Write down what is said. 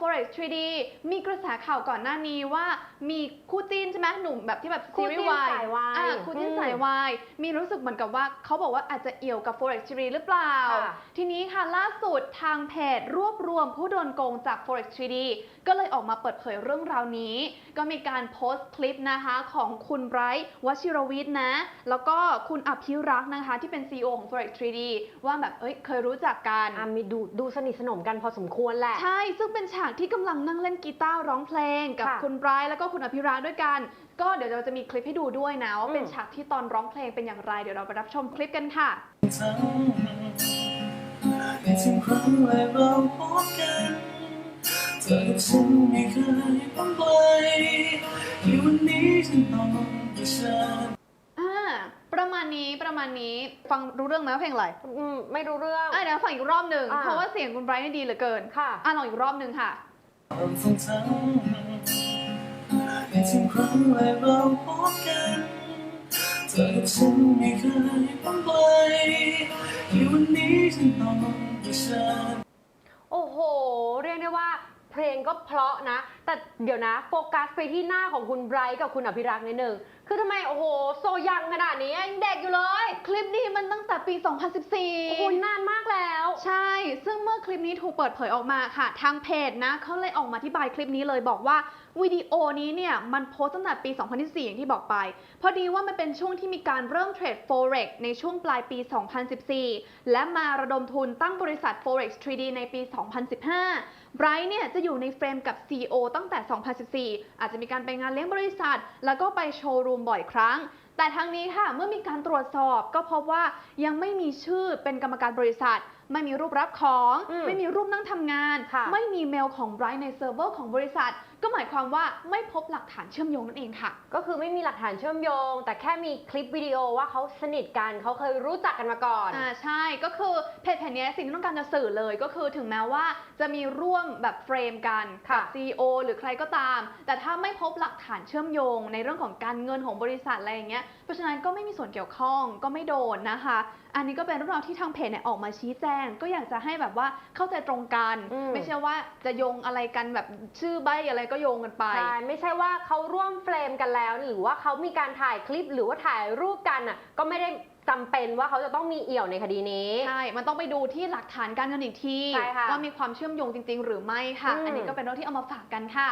forex 3D มีกระแสข่าวก่อนหน้านี้ว่ามีคู่จิ้นใช่ไหมหนุ่มแบบที่แบบคู่ซีจิ้รีนส์วายสายวายอะคู่จิ้นอืมสายวายมีรู้สึกเหมือนกับว่าเขาบอกว่าอาจจะเอี่ยวกับ forex 3D หรือเปล่าค่ะทีนี้ค่ะล่าสุดทางเพจรวบรวมผู้โดนโกงจาก forex 3D ก็เลยออกมาเปิดเผยเรื่องราวนี้ ก็มีการโพสต์คลิปนะคะของคุณไบรท์วชิรวิทย์นะ แล้วก็คุณอภิรักษ์นะคะที่เป็น CEO ของ forex 3D ว่าแบบเอ้ยเคยรู้จักกันอะมีดูดูสนิทสนมกันพอสมควรแหละ ใช่ ซึ่งเป็นฉากที่กำลังนั่งเล่นกีตาร์ร้องเพลงกับค่ะคุณไบรท์แล้วก็คุณอภิรักษ์ด้วยกัน ก็เดี๋ยวเราจะมีคลิปให้ดูด้วยนะว่าเป็นอืม ฉากที่ตอนร้องเพลงเป็นอย่างไร เดี๋ยวเราไปรับชมคลิปกันค่ะ ทั้งในทุกครั้งเวลาเราพบกันเธอกับฉันไม่เคยต้องไปที่วันนี้ฉันต้องเผชิญ อ่า ประมาณนี้ ประ มาณนี้ ฟังรู้เรื่องไหมว่าเพลงอะไรอืมไม่รู้เรื่อง อะเดี๋ยวฟังอีกรอบหนึ่งอ่าเพราะว่าเสียงคุณไบรท์นี่ดีเหลือเกินค่ะ อะลองอีกรอบหนึ่งค่ะ ความทรงจำในทุกครั้งเวลาเราพบกันเธอกับฉันไม่เคยต้องไปที่วันนี้ฉันต้องเผชิญ โอ้โห เรียกได้ว่า เพลงก็เพราะนะ แต่เดี๋ยวนะโฟกัสไปที่หน้าของคุณไบรท์กับคุณอภิรักษ์นิดนึงคือทำไมโอ้โห โซยังขนาดนี้ยังเด็กอยู่เลย คลิปนี้มันตั้งแต่ปีโอ้โห2014นานมากแล้ว ใช่ ซึ่งเมื่อคลิปนี้ถูกเปิดเผยออกมาค่ะ ทางเพจนะเขาเลยออกมาอธิบายคลิปนี้เลยบอกว่าวิดีโอนี้เนี่ยมันโพสต์ตั้งแต่ปี 2014 อย่างที่บอกไป พอดีว่ามันเป็นช่วงที่มีการเริ่มเทรด forex ในช่วงปลายปี 2014 และมาระดมทุนตั้งบริษัท forex 3D ในปี 2015 ไบรท์เนี่ยจะอยู่ในเฟรมกับ CEO ตั้งแต่ 2014 อาจจะมีการไปงานเลี้ยงบริษัท แล้วก็ไปโชว์รูมบ่อยครั้งแต่ทั้งนี้ค่ะเมื่อมีการตรวจสอบก็พบว่ายังไม่มีชื่อเป็นกรรมการบริษัท ไม่มีรูปรับของอืมไม่มีรูปนั่งทำงานค่ะไม่มีเมลของไบรท์ในเซิร์ฟเวอร์ของบริษัท ก็หมายความว่าไม่พบหลักฐานเชื่อมโยงนั่นเองค่ะ ก็คือไม่มีหลักฐานเชื่อมโยง แต่แค่มีคลิปวิดีโอว่าเขาสนิทกันเขาเคยรู้จักกันมาก่อนอ่าใช่ก็คือเพจแผ่นนี้สิ่งที่ต้องการจะสื่อเลยก็คือถึงแม้ว่าจะมีร่วมแบบเฟรมกันกัค่ะ CEO หรือใครก็ตาม แต่ถ้าไม่พบหลักฐานเชื่อมโยง ในเรื่องของการเงินของบริษัทอะไรอย่างเงี้ยเพราะฉะนั้นก็ไม่มีส่วนเกี่ยวข้องก็ไม่โดนนะคะอันนี้ก็เป็นเรื่องราวที่ทางเพจเนี่ยออกมาชี้แจง ก็อยากจะให้แบบว่าเข้าใจตรงกัน อืม ไม่ใช่ว่าจะโยงอะไรกันแบบชื่อใบอะไรก็โยงกันไป ใช่ไม่ใช่ว่าเขาร่วมเฟรมกันแล้ว หรือว่าเขามีการถ่ายคลิปหรือว่าถ่ายรูปกันอะก็ไม่ได้จำเป็นว่าเขาจะต้องมีเอี่ยวในคดีนี้ ใช่ มันต้องไปดูที่หลักฐานการเงินอีกที ใช่ค่ะว่ามีความเชื่อมโยงจริง ๆ หรือไม่ค่ะ อืม อันนี้ก็เป็นเรื่องที่เอามาฝากกันค่ะ